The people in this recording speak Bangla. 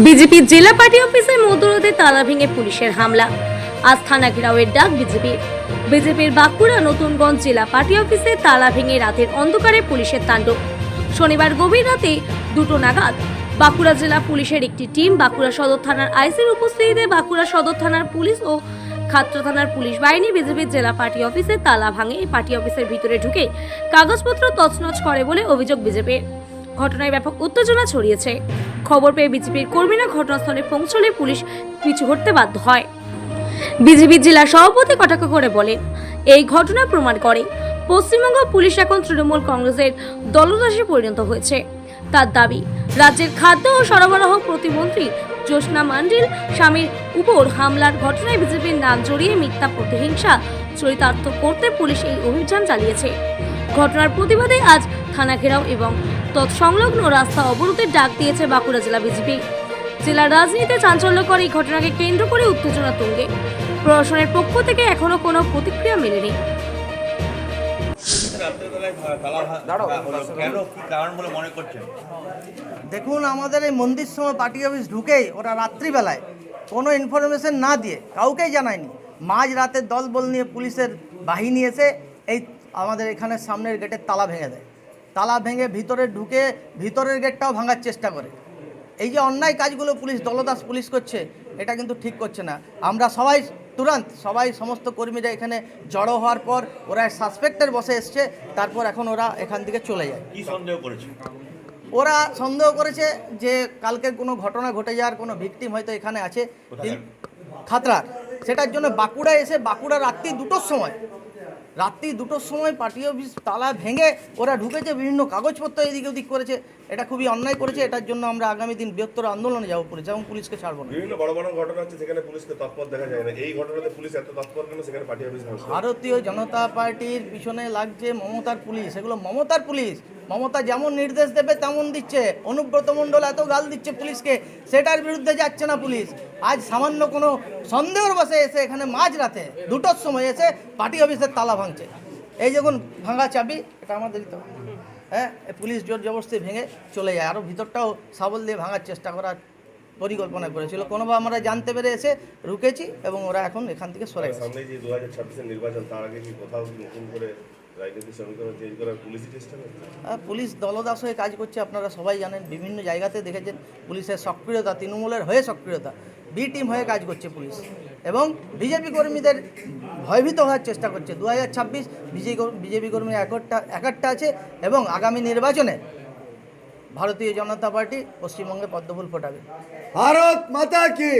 বিজেপি জেলা পার্টি অফিসের মধ্যরোধে তালা ভেঙে পুলিশের হামলা। আজ থানা ঘেরাওয়ের ডাক বিজেপির বিজেপির বাঁকুড়া নতুনগঞ্জ জেলা পার্টি অফিসে তালা ভেঙে রাতের অন্ধকারে পুলিশের তাণ্ডব। শনিবার গভীর রাতে দুটো নাগাদ বাঁকুড়া জেলা পুলিশের একটি টিম বাঁকুড়া সদর থানার আইসির উপস্থিতিতে বাঁকুড়া সদর থানার পুলিশ ও খাত্র থানার পুলিশ বাহিনী বিজেপির জেলা পার্টি অফিসে তালা ভাঙে। পার্টি অফিসের ভিতরে ঢুকে কাগজপত্র তছনছ করে বলে অভিযোগ বিজেপির। ঘটনায় ব্যাপক উত্তেজনা ছড়িয়েছে। খবর পেয়ে বিজেপির কর্মীরা ঘটনাস্থলে পৌঁছলে পুলিশ পিছু হটতে বাধ্য হয়। বিজেপি জেলা সভাপতি কটাক্ষ করে বলেন, এই ঘটনা প্রমাণ করে পশ্চিমবঙ্গ পুলিশ এখন তৃণমূল কংগ্রেসের দলদাসে পরিণত হয়েছে। তার দাবি, রাজ্যের খাদ্য ও সরবরাহ প্রতিমন্ত্রী জ্যোৎস্না মান্ডিল স্বামীর উপর হামলার ঘটনায় বিজেপির নাম জড়িয়ে মিথ্যা প্রতিহিংসা চরিতার্থ করতে পুলিশ এই অভিযান চালিয়েছে। ঘটনার প্রতিবাদে আজ থানা ঘেরাও এবং তৎসংলগ্ন রাস্তা অবরোধের ডাক দিয়েছে বাঁকুড়া জেলা বিজেপি। জেলার রাজনীতিতে চাঞ্চল্যকর এই ঘটনাকে কেন্দ্র করে উত্তেজনা তুঙ্গে। প্রশাসনের পক্ষ থেকে এখনও কোনো প্রতিক্রিয়া মেলেনি। রাত্রেবেলায় ভা- তালা ভা- ভাঙা হলো। কেন কি কারণ বলে মনে করছেন? দেখুন আমাদের এই মন্দির সময় পার্টি অফিস ঢুকেই ওরা রাত্রিবেলায় কোনো ইনফরমেশন না দিয়ে কাউকেই জানায়নি। মাঝ রাতের দলবল নিয়ে পুলিশের বাহিনী এসে এই আমাদের এখানে সামনের গেটের তালা ভেঙে দেয়। তালা ভেঙে ভিতরে ঢুকে ভিতরের গেটটাও ভাঙার চেষ্টা করে। এই যে অন্যায় কাজগুলো পুলিশ দলদাস পুলিশ করছে এটা কিন্তু ঠিক করছে না। আমরা সবাই তুরন্ত সবাই সমস্ত কর্মীরা এখানে জড়ো হওয়ার পর ওরা সাসপেক্টের বসে এসছে তারপর এখন ওরা এখান থেকে চলে যায়। কি সন্দেহ করেছে? ওরা সন্দেহ করেছে যে কালকের কোনো ঘটনা ঘটে যাওয়ার কোনো ভিকটিম হয়তো এখানে আছে? খাতরার সেটার জন্য বাঁকুড়া এসে বাঁকুড়া রাত্রি দুটোর সময় রাত্রি দুটোর সময় পার্টি অফিস তালা ভেঙে ওরা ঢুকেছে বিভিন্ন কাগজপত্র এদিকে ওদিক করেছে। এটা খুবই অন্যায় করেছে এটার জন্য আমরা আগামী দিন বৃহত্তর আন্দোলনে যাব পুলিশ এবং পুলিশকে ছাড়বো না। বিভিন্ন বড় বড় ঘটনা হচ্ছে সেখানে পুলিশকে তৎপর দেখা যায় না। এই ঘটনাতে পুলিশ এত তৎপর কেন? সেখানে পার্টি অফিস ভারতীয় জনতা পার্টির পিছনে লাগছে মমতার পুলিশ। এগুলো মমতার পুলিশ। মমতা যেমন নির্দেশ দেবে, তেমন দিচ্ছে। অনুব্রত মণ্ডল এত গাল দিচ্ছে পুলিশকে, সেটার বিরুদ্ধে যাচ্ছে না পুলিশ। আজ সামান্য কোনো সন্দেহর বসে এসে এখানে মাঝ রাতে দুটোর সময় এসে পার্টি অফিসের তালা ভাঙছে। এই যখন ভাঙা চাবি, এটা আমাদেরই তো হ্যাঁ পুলিশ জোর জবরদস্তি ভেঙে চলে যায়। আরও ভিতরটাও সাবল দিয়ে ভাঙার চেষ্টা করার পরিকল্পনা করেছিল। কোনোভাবে আমরা জানতে পেরে এসে রুকেছি এবং ওরা এখন এখান থেকে সরে গেছে। দু হাজার নির্বাচন, তার আগে কি কোথাও নতুন করে রাজনৈতিক সমীকরণ চেঞ্জ করার পুলিশই চেষ্টা করছে? পুলিশ দলদাস হয়ে কাজ করছে আপনারা সবাই জানেন বিভিন্ন জায়গাতে দেখেছেন পুলিশের সক্রিয়তা তৃণমূলের হয়ে সক্রিয়তা বি টিম হয়ে কাজ করছে পুলিশ। এবং বিজেপি কর্মীদের ভয়ভীত হওয়ার চেষ্টা করছে। দু হাজার ছাব্বিশ বিজেপি কর্মী একটা একাট্টা আছে এবং আগামী নির্বাচনে ভারতীয় জনতা পার্টি পশ্চিমবঙ্গে পদ্মফুল ফোটাবে। ভারত মাতা কি?